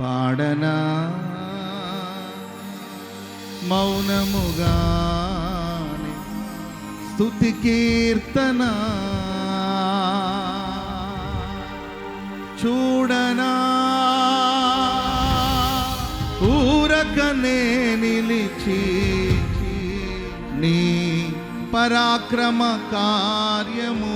పాడనా? మౌనముగా స్థుతి కీర్తన? చూడనా? ఊరకనే నిలిచి నీ పరాక్రమ కార్యము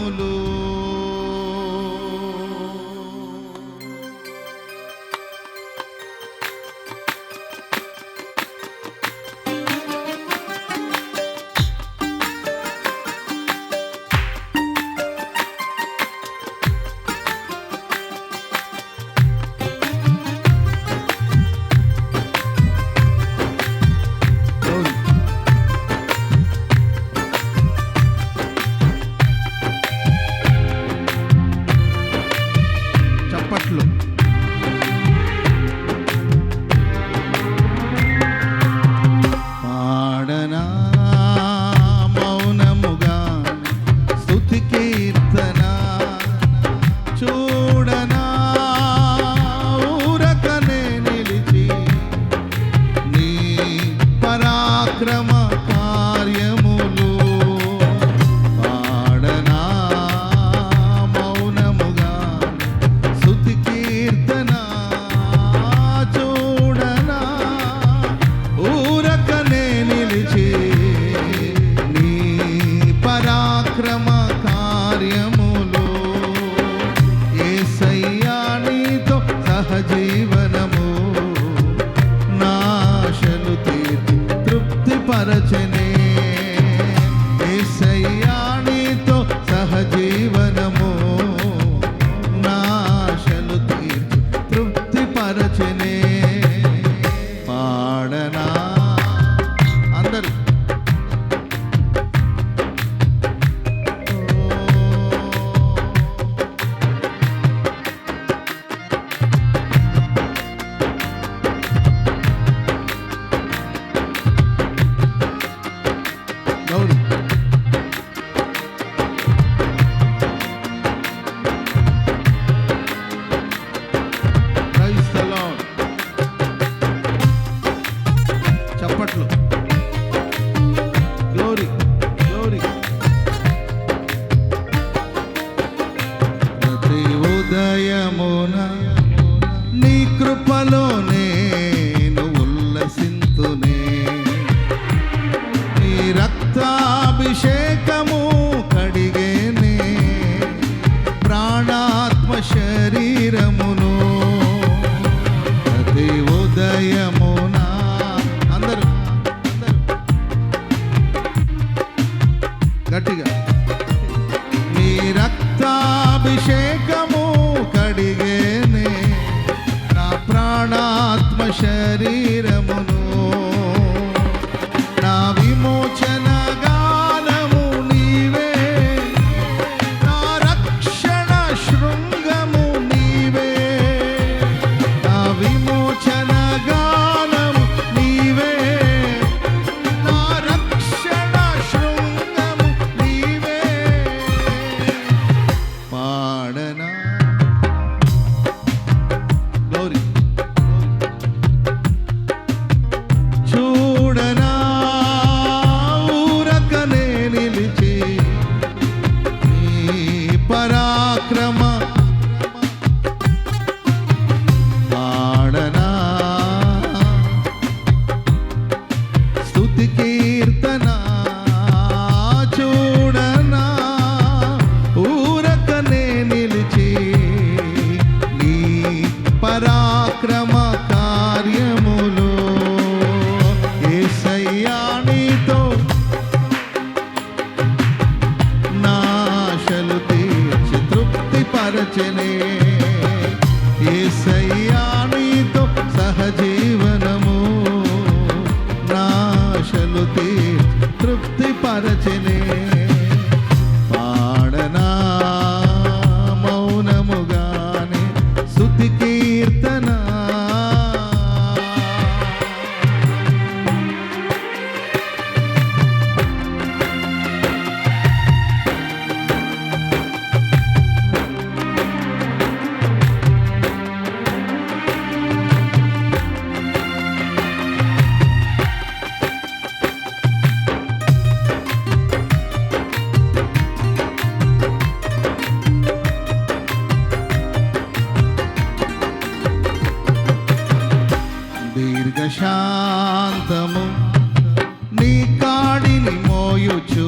జీవ quiera శాంతము నీ కాడిని మోయుచు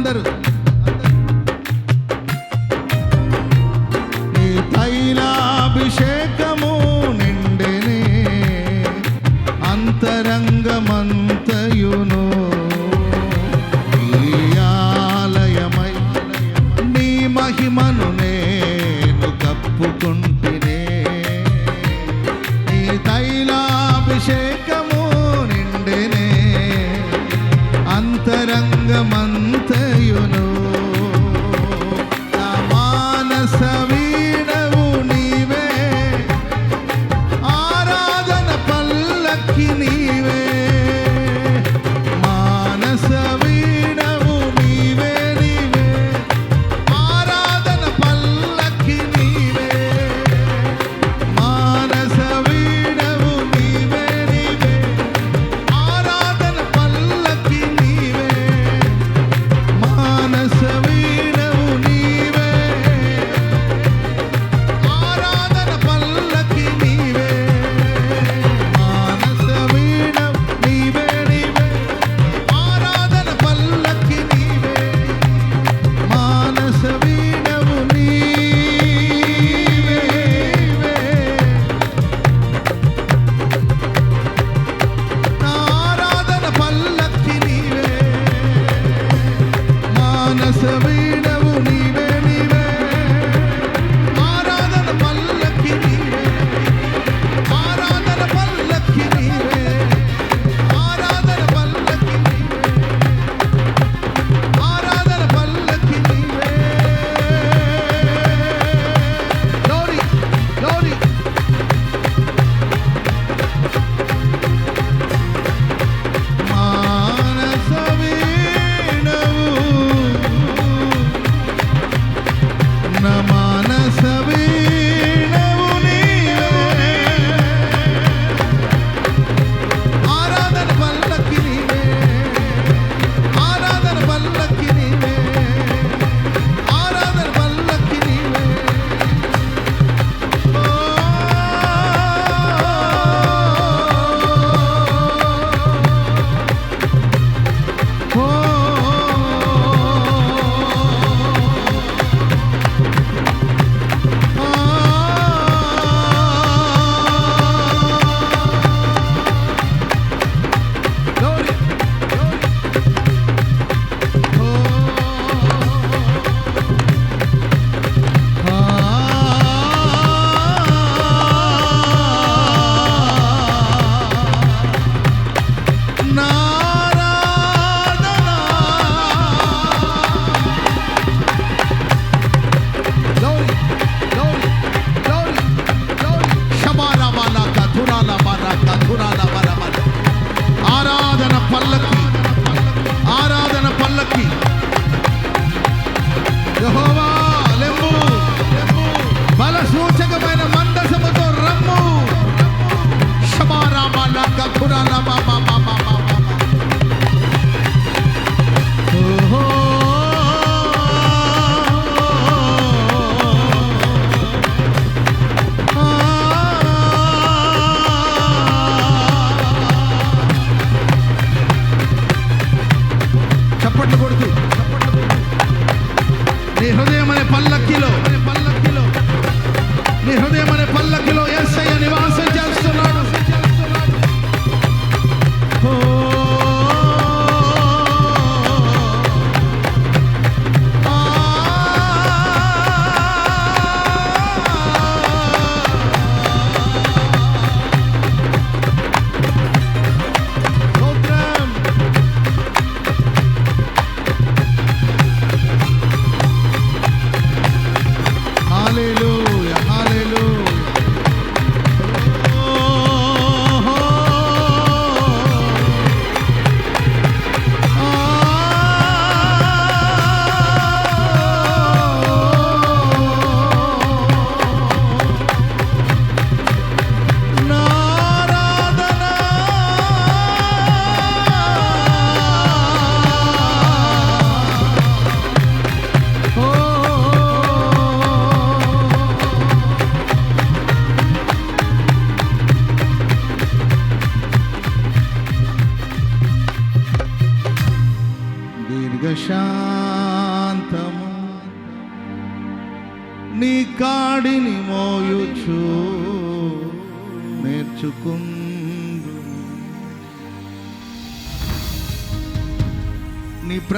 అందరూ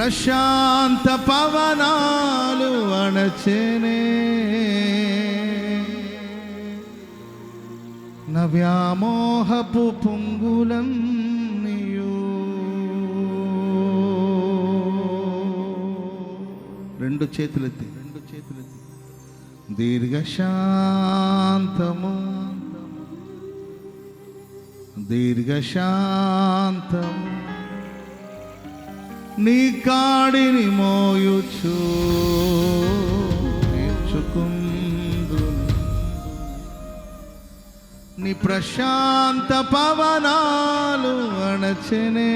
ప్రశాంత పవనాలు అణచెనే. నవ్యామోహపు పొంగులన్నీయు రెండు చేతులెత్తి రెండు చేతులెత్తి. దీర్ఘశాంతము. దీర్ఘశాంతము. నీ కాడిని మోయుచు నేర్చుకుందు నీ ప్రశాంత పవనాలు అణచెనే.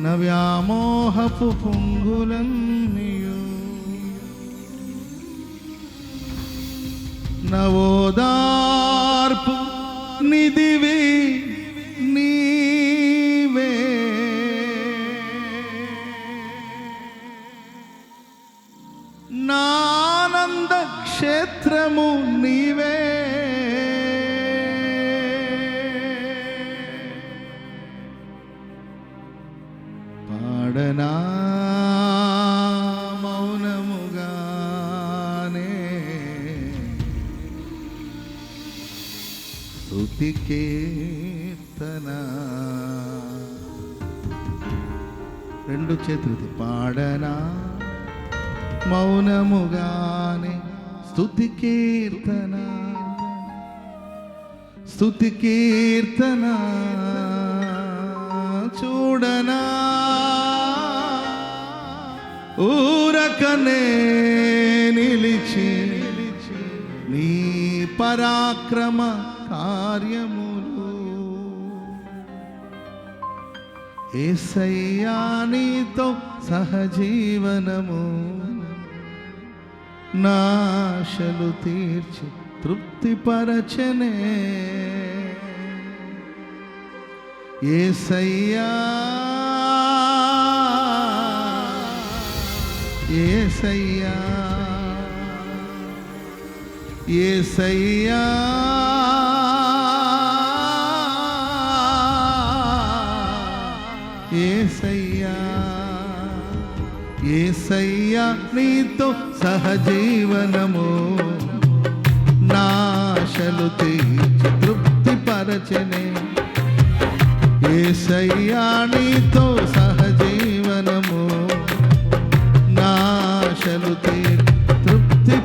నవ్యామోహపు పొంగులన్నీయు. నవోదార్పు నిధివి స్తుతి కీర్తన. రెండు చేతులతో పాడనా? మౌనముగానే స్తుతి కీర్తన. స్తుతి కీర్తన. చూడనా? ఊరకనే నిలిచి పరాక్రమ కార్యములు. ఏసయ్యా నీతో సహజీవనము. నాశలు తీర్చి తృప్తిపరచనే. ఏసయ్యా ఏసయ్యా. ఏసయ్యా. ఏసయ్యా. ఏసయ్యా నీతో సహజీవనము. నాశలు తీర్చి తృప్తి పరచనే ఏసయ్యా నీతో సహజీవనము. నాశలు తీర్చి తృప్తి